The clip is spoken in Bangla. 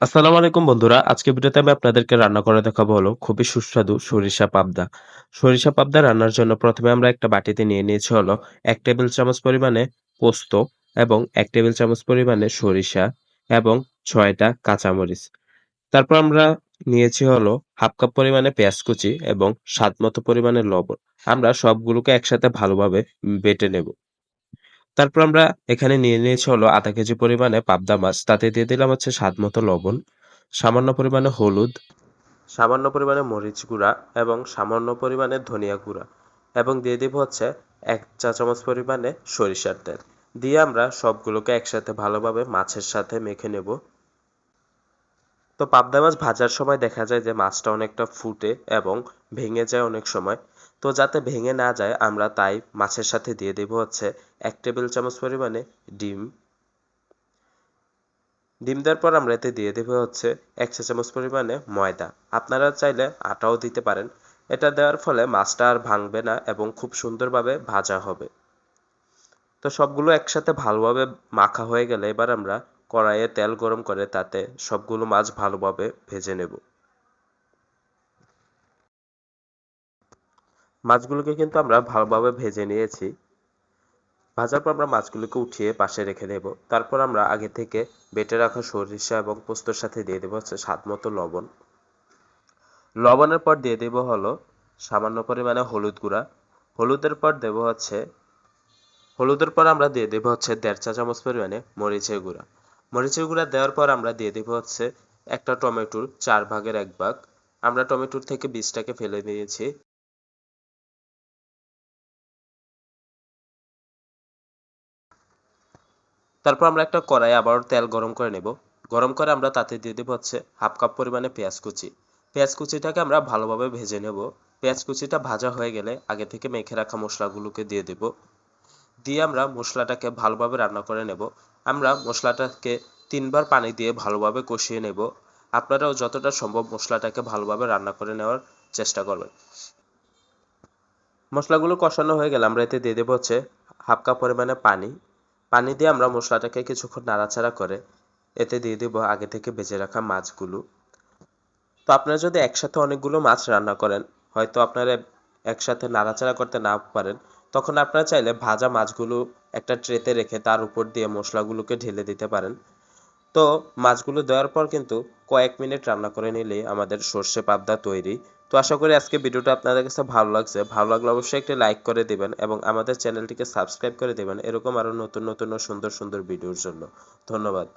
আসসালামু আলাইকুম বন্ধুরা। আজকে ভিডিওতে আমি আপনাদেরকে রান্না করে দেখাবো হলো খুবই সুস্বাদু সরিষা পাবদা। সরিষা পাবদা রান্নার জন্য প্রথমে আমরা একটা বাটিতে নিয়ে নিয়েছি হলো এক টেবিল চামচ পরিমাণে পোস্ত এবং এক টেবিল চামচ পরিমাণে সরিষা এবং ছয়টা কাঁচামরিচ। তারপর আমরা নিয়েছি হলো ১/২ কাপ পরিমাণে পেঁয়াজ কুচি এবং স্বাদমতো পরিমাণে লবণ। আমরা সবগুলোকে একসাথে ভালোভাবে বেটে নেব। তারপর আমরা এখানে নিয়ে নিয়েছি হলো আধা কেজি পরিমাণে পাবদা মাছ। তাতে দিয়ে দিলাম হচ্ছে স্বাদ মতো লবণ, সামান্য পরিমাণে হলুদ, সামান্য পরিমাণে মরিচ গুঁড়া এবং সামান্য পরিমাণে ধনিয়া গুঁড়া এবং দিয়ে দিব হচ্ছে এক চা চামচ পরিমাণে সরিষার তেল। দিয়ে আমরা সবগুলোকে একসাথে ভালোভাবে মাছের সাথে মেখে নেব। তো পাবদা মাছ ভাজার সময় দেখা যায় যে মাছটা অনেকটা ফুটে এবং ভেঙে যায় অনেক সময়। তো যাতে ভেঙে না যায়, আমরা তাই মাছের সাথে দিয়ে দেব হচ্ছে ১ টেবিল চামচ পরিমাণে ডিম। ডিম দেওয়ার পর আমরা এতে দিয়ে দেব হচ্ছে ১ চা চামচ পরিমাণে ময়দা। আপনারা চাইলে আটাও দিতে পারেন। এটা দেওয়ার ফলে মাছটা আর ভাঙবে না এবং খুব সুন্দরভাবে ভাজা হবে। তো সবগুলো একসাথে ভালোভাবে মাখা হয়ে গেলে এবার আমরা কড়াইয়ে তেল গরম করে তাতে সবগুলো মাছ ভালোভাবে ভেজে নেব। মাছগুলোকে কিন্তু আমরা ভালোভাবে ভেজে নিয়েছি। ভাজার পর আমরা মাছগুলোকে উঠিয়ে পাশে রেখে দেব। তারপর আমরা আগে থেকে বেটে রাখা সরিষা এবং পোস্তর সাথে দিয়ে দেব হচ্ছে স্বাদমতো লবণ। লবণের পর দিয়ে দেব হলো সামান্য পরিমাণে হলুদ গুঁড়া। হলুদের পর দেব হচ্ছে, হলুদের পর আমরা দিয়ে দেব হচ্ছে ১.৫ চা চামচ পরিমাণে মরিচের গুঁড়া। মরিচের গুঁড়া দেওয়ার পর আমরা দিয়ে দেব হচ্ছে একটা টমেটোর ৪ ভাগের ১ ভাগ। আমরা টমেটোর থেকে বীজটাকে ফেলে দিয়েছি। তারপর আমরা একটা কড়াইয়ে আবারও তেল গরম করে নেব। গরম করে আমরা তাতে দিয়ে দেব হচ্ছে ১/২ কাপ পরিমাণে পেঁয়াজ কুচি। পেঁয়াজ কুচিটাকে আমরা ভালোভাবে ভেজে নেব। পেঁয়াজ কুচিটা ভাজা হয়ে গেলে আগে থেকে মেখে রাখা মশলাগুলোকে দিয়ে দেব। দিয়ে আমরা মশলাটাকে ভালোভাবে রান্না করে নেব। আমরা মশলাটাকে ৩ বার পানি দিয়ে ভালোভাবে কষিয়ে নেব। আপনারাও যতটা সম্ভব মশলাটাকে ভালোভাবে রান্না করে নেওয়ার চেষ্টা করবেন। মশলাগুলো কষানো হয়ে গেলে আমরা এতে দিয়ে দেব হচ্ছে ১/২ কাপ পরিমাণে পানি। পানি দিয়ে আমরা মশলাটাকে কিছুক্ষণ নাড়াচাড়া করে এতে দিয়ে দেব আগে থেকে ভেজে রাখা মাছগুলো। তো আপনারা যদি একসাথে অনেকগুলো মাছ রান্না করেন, হয়তো আপনারা একসাথে নাড়াচাড়া করতে না পারেন, তখন আপনারা চাইলে ভাজা মাছগুলো একটা ট্রেতে রেখে তার উপর দিয়ে মশলাগুলোকে ঢেলে দিতে পারেন। তো মাছগুলো দেওয়ার পর কিন্তু কয়েক মিনিট রান্না করে নিলেই আমাদের সর্ষে পাবদা তৈরি। তো আশা করি আজকে ভিডিওটা আপনাদের কাছে ভালো লাগছে। ভালো লাগলে অবশ্যই একটি লাইক করে দিবেন এবং আমাদের চ্যানেলটিকে সাবস্ক্রাইব করে দিবেন এরকম আরও নতুন নতুন সুন্দর সুন্দর ভিডিওর জন্য। ধন্যবাদ।